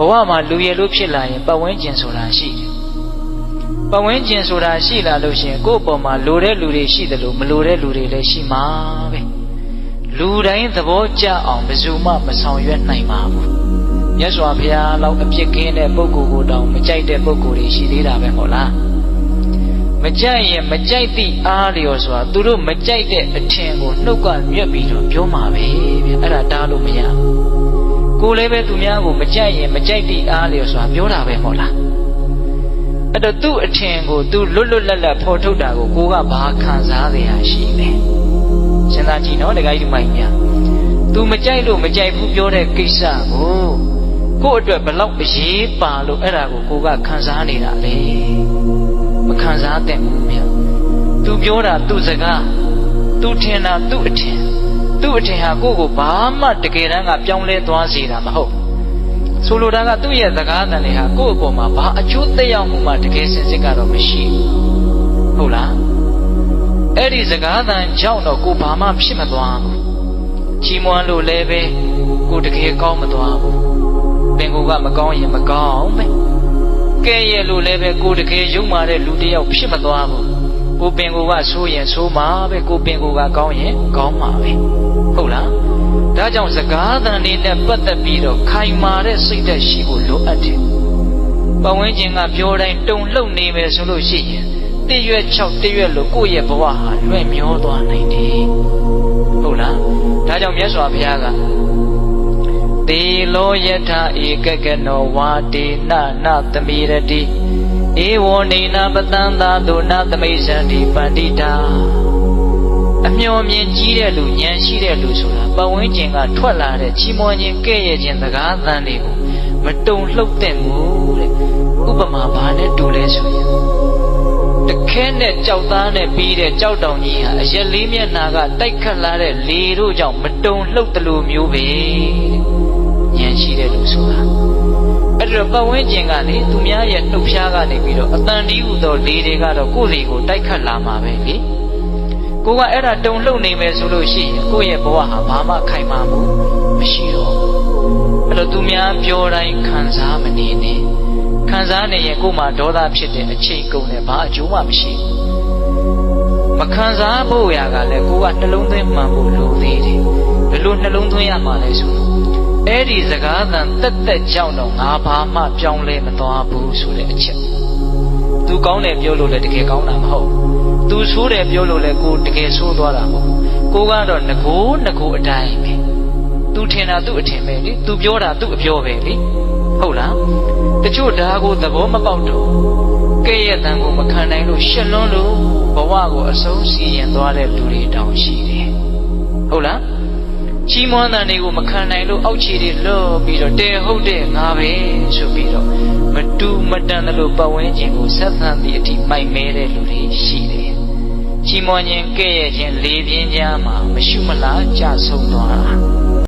ဘဝမှာလူရည်လို့ဖြစ်လာရင်ပတ်ဝန်းကျင်ဆိုတာရှိတယ်ပတ်ဝန်းကျင်ဆိုတာရှိလာလို့ရှိရင်ကိုယ့်အပေါ်မှာလိုတဲ့လူတွေရှိတယ်လို့မလိုတဲ့လူတွေလည်းရှိမှာပဲလူတိုင်းသဘောကျအောင်ဘယ်သူမှမဆောင်ရွက်နိုင်ပါဘူးမြတ်စွာဘုရားလောက်အပြစ်ကင်းတဲ့ပုဂ္ဂိုလ်ကိုတောင်မကြိုက်တဲ့ပုဂ္ဂိုလ်တွေရှိသေးတာပဲဟုတ်လားမကြိုက်ရင်မကြိုက်သည့်အားလျော်ဆိုတာသူတို့မကြိုက်တဲ့အထင်ကိုနှုတ်ကမြွက်ပြီးတော့ပြောမှာပဲဗျအဲ့ဒါတားလို့မရဘူး ကိုယ်လည်းပဲသူများကိုမကြိုက်ရင်မကြိုက်သည့်အားလျော်ဆိုတာပြောတာပဲဟုတ်လားအဲ့တော့သူ့အထင်ကိုသူလွတ်လွတ်လပ်လပ်ဖော်ထုတ်တာကိုကိုကဘာခံစားရရရှိလဲစဉ်းစားကြည့်နော်တခါကြီးမိုင်းများသူမကြိုက်လို့မကြိုက်ဘူးပြောတဲ့ကိစ္စကိုကို့အတွက်ဘလောက်အရေးပါလို့အဲ့ဒါကိုကိုကခံစားနေတာလေမခံစားတဲ့ဘူးမြတ်သူပြောတာသူ့စကားသူထင်တာသူ့အထင် သူ့အထင်ဟာကိုယ့်ကိုဘာမှတကယ်တမ်းကပြောင်းလဲသွားစေတာမဟုတ်ဆိုလိုတာကသူ့ရဲ့စကားတန်တွေဟာကိုယ့်အပေါ်မှာဘာအကျိုးသက်ရောက်မှုမှတကယ်စင်စစ်ကတော့မရှိဘူးဟုတ်လားအဲ့ဒီစကားတန်ကြောင့်တော့ကိုဘာမှဖြစ်မသွားဘူးချီးမွမ်းလို့လည်းပဲကိုတကယ်ကောင်းမသွားဘူးပင်ကိုကမကောင်းရင်မကောင်းပဲကဲရဲ့လို့လည်းပဲကိုတကယ်ယုံမာတဲ့လူတစ်ယောက်ဖြစ်မသွားဘူးကိုပင်ကိုကဆိုးရင်ဆိုးမှာပဲကိုပင်ကိုကကောင်းရင်ကောင်းမှာပဲဟုတ်လား ဒါကြောင့်စကားသံလေးနဲ့ပတ်သက်ပြီးတော့ခိုင်မာတဲ့စိတ်ဓာတ်ရှိဖို့လိုအပ်တယ်ပဝင်းချင်းကပြောတိုင်းတုံလှုပ်နေမယ်ဆိုလို့ရှိရင်တည့်ရွက်6တည့်ရွက်လို့ကိုယ့်ရဲ့ဘဝဟာလွင့်မျောသွားနိုင်တယ်ဟုတ်လားဒါကြောင့်မြတ်စွာဘုရားကတေလောယထာဧကကနောဝါတေနနသမိရတိဧဝောနေနပတန္တာဒုနသမိဇန္တိပန္တိတာ အမျော်မြင်ကြီးတဲ့လူဉာဏ်ရှိတဲ့လူဆိုတာပဝင်းကျင်ကထွက်လာတဲ့ချီးမွမ်းခြင်းကဲ့ရဲ့ခြင်းစကားသံတွေကိုမတုံလှုပ်တဲ့မှုတဲ့ဥပမာဘာနဲ့တူလဲဆိုရင်တခဲနဲ့ကြောက်သားနဲ့ပြီးတဲ့ကြောက်တောင်ကြီးဟာအရက်လေးမျက်နာကတိုက်ခတ်လာတဲ့လေတို့ကြောင့်မတုံလှုပ်တယ်လို့မျိုးပဲတဲ့ဉာဏ်ရှိတဲ့လူဆိုတာအဲ့တော့ပတ်ဝန်းကျင်ကနေသူများရဲ့နှုတ်ဖျားကနေပြီးတော့အတန်ဒီဟုသောလေတွေကတော့ကိုယ့်လေကိုတိုက်ခတ်လာမှာပဲလေ ကိုကအဲ့ဒါတုံလှုပ်နေမယ်ဆိုလို့ရှိရင်ကိုယ့်ရဲ့ဘဝဟာဘာမှခိုင်မာမှုမရှိတော့အဲ့တော့သူများပြောတိုင်းခံစားမနေနဲ့ခံစားနေရင်ကိုယ်မှာဒေါသဖြစ်တဲ့အချိန်ကုန်တယ်ဘာအကျိုးမှမရှိဘူးမခံစားဖို့ရာကလည်းကိုကနှလုံးသွင်းမှန်ဖို့လိုသေးတယ်ဘယ်လိုနှလုံးသွင်းရမှာလဲဆိုတော့အဲ့ဒီစကားသံတက်တက်ကြောင့်တော့ငါဘာမှပြောင်းလဲမသွားဘူးဆိုတဲ့အချက်သူကောင်းတယ်ပြောလို့လည်းတကယ်ကောင်းတာမဟုတ် သူဆိုးတယ်ပြောလို့လည်းကိုတကယ်ဆိုးသွားတာမဟုတ်ကိုကတော့ငကိုးငကိုးအတိုင်းပဲသူထင်တာသူ့အထင်ပဲလေသူပြောတာသူ့အပြောပဲလေဟုတ်လားတချို့ဒါကိုသဘောမပေါက်တော့ကဲ့ရဲ့တန်ကိုမခံနိုင်လို့ရှက်လွန်းလို့ဘဝကိုအဆုံးစီရင်သွားတဲ့လူတွေတောင်ရှိတယ်ဟုတ်လားချီးမွမ်းတဲ့တွေကိုမခံနိုင်လို့အောက်ခြေတွေလော့ပြီးတော့တဲဟုတ်တဲ့ငါပဲဆိုပြီးတော့မတူမတန်တယ်လို့ပတ်ဝန်းကျင်ကိုဆက်ဆံသည့်အထိမိုက်မဲတဲ့လူတွေရှိတယ် ချီးမွမ်းခြင်းကဲ့ရဲ့ခြင်းလေပြင်းကြားမှာမရှုမလားကြဆုံးသွားတာ